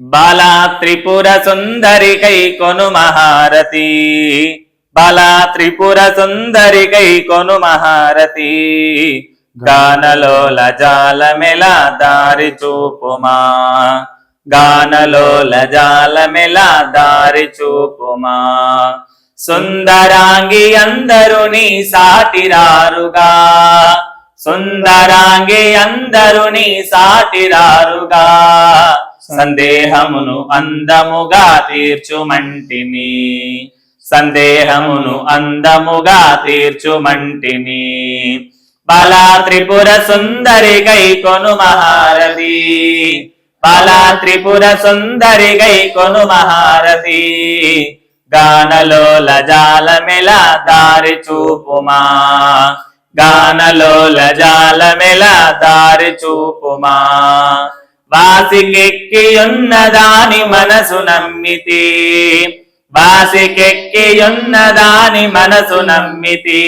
బాలా త్రిపుర సుందరికై కొను మహారతి బాలా త్రిపుర సుందరికై కొను మహారతి గానలోల జాలమెలా దారి చూపుమా గానలోల జాలమెలా దారి చూపుమా సుందరాంగి అందరు నీ సాటిరారుగా. సుందరాంగి అందరు నీ సాటిరారుగా. సందేహమును అందముగా తీర్చుమంటిని సందేహమును అందముగా తీర్చుమంటిని బాలా త్రిపుర సుందరి గై కొను మహారథి. బాలా త్రిపుర సుందరి గై కొను మహారథి. గానలోల జాలమెల దారి చూపుమా. గానలోల జాలమెల దారి చూపుమా. వాసికెక్కియున్నదాని మనసు నమ్మితి. వాసికెక్కియున్నదాని మనసు నమ్మితి.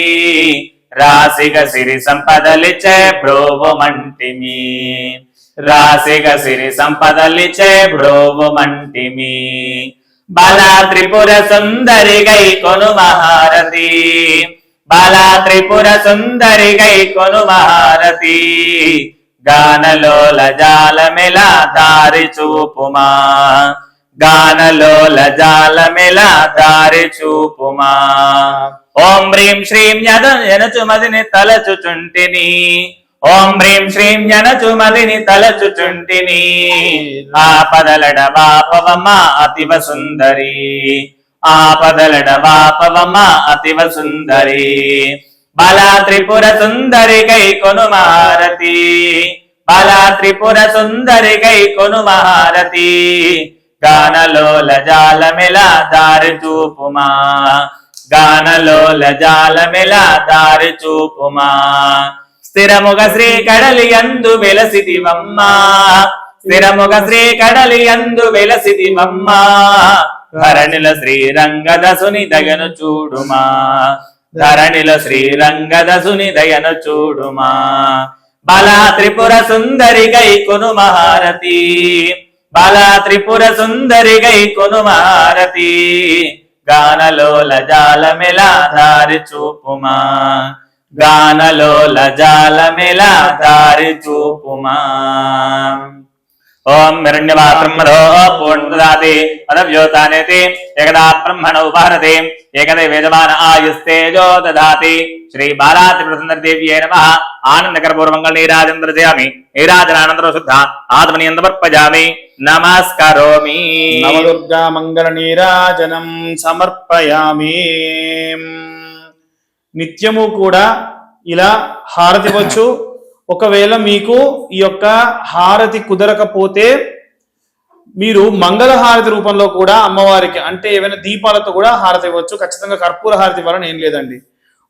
రాసిగ సిరి సంపదలిచే బ్రోవమంటిమి రాసిగ సిరి సంపదలిచే బ్రోవమంటిమి బల త్రిపుర సుందరి గై కొను మహారతి బల త్రిపుర సుందరి గై కొను మహారతి గానలోల జాలమిలా దారి చూపుమా గానలోల జాలమిలా దారి చూపుమా ఓం హ్రీం శ్రీం యద యనచుమదిని తలచుచుంటిని. ఓం హ్రీం శ్రీం యనచుమదిని తలచుచుంటిని. ఆపదలడ వాపవమా అతివ సుందరి. ఆపదలడ వాపవమా అతివ సుందరి. బాలా త్రిపుర సుందరి గై కొను మహారతి బాలా త్రిపుర సుందరి గై కొను మహారతి గానలోల జాలమెల దారి చూపుమా. గానలోల జాలమెల దారి చూపుమా. స్థిరముగ శ్రీ కడలి అందు వెలసిదివమ్మా స్థిరముగ శ్రీ కడలి అందు వెలసిదివమ్మా ధరణిల శ్రీరంగదసుని దగను చూడుమా. ధరణిల శ్రీరంగదసుని దయను చూడుమా. బాలా త్రిపుర సుందరి గై కొను మహారతి. బాలా త్రిపుర సుందరి గై కొను మహారతి. గానలోల జాలమెల దారి చూపుమా. గానలోల జాలమెల దారి చూపుమా. ఓం హిరణ్యవా బ్రహ్మణో పూర్ణదాతి పదవ్యోతానేతి ఏకదా బ్రహ్మణ ఉపహరతి ఏకదే వేదమాన ఆయుస్తేజో దదాతి శ్రీ బాలా త్రిపురసుందరదేవ్యే నమ. ఆనందకరపూర్వంగా నీరాజం దర్శయామి నీరాజనానందర శుద్ధ ఆత్మని సమర్పజామి నమస్కరోమి. నవదుర్గా మంగళ నీరాజనం సమర్పయామి. నిత్యము కూడా ఇలా హారతి ఒకవేళ మీకు ఈ యొక్క హారతి కుదరకపోతే మీరు మంగళ హారతి రూపంలో కూడా అమ్మవారికి అంటే ఏవైనా దీపాలతో కూడా హారతి ఇవ్వచ్చు. ఖచ్చితంగా కర్పూర హారతి ఇవ్వాలని ఏం లేదండి.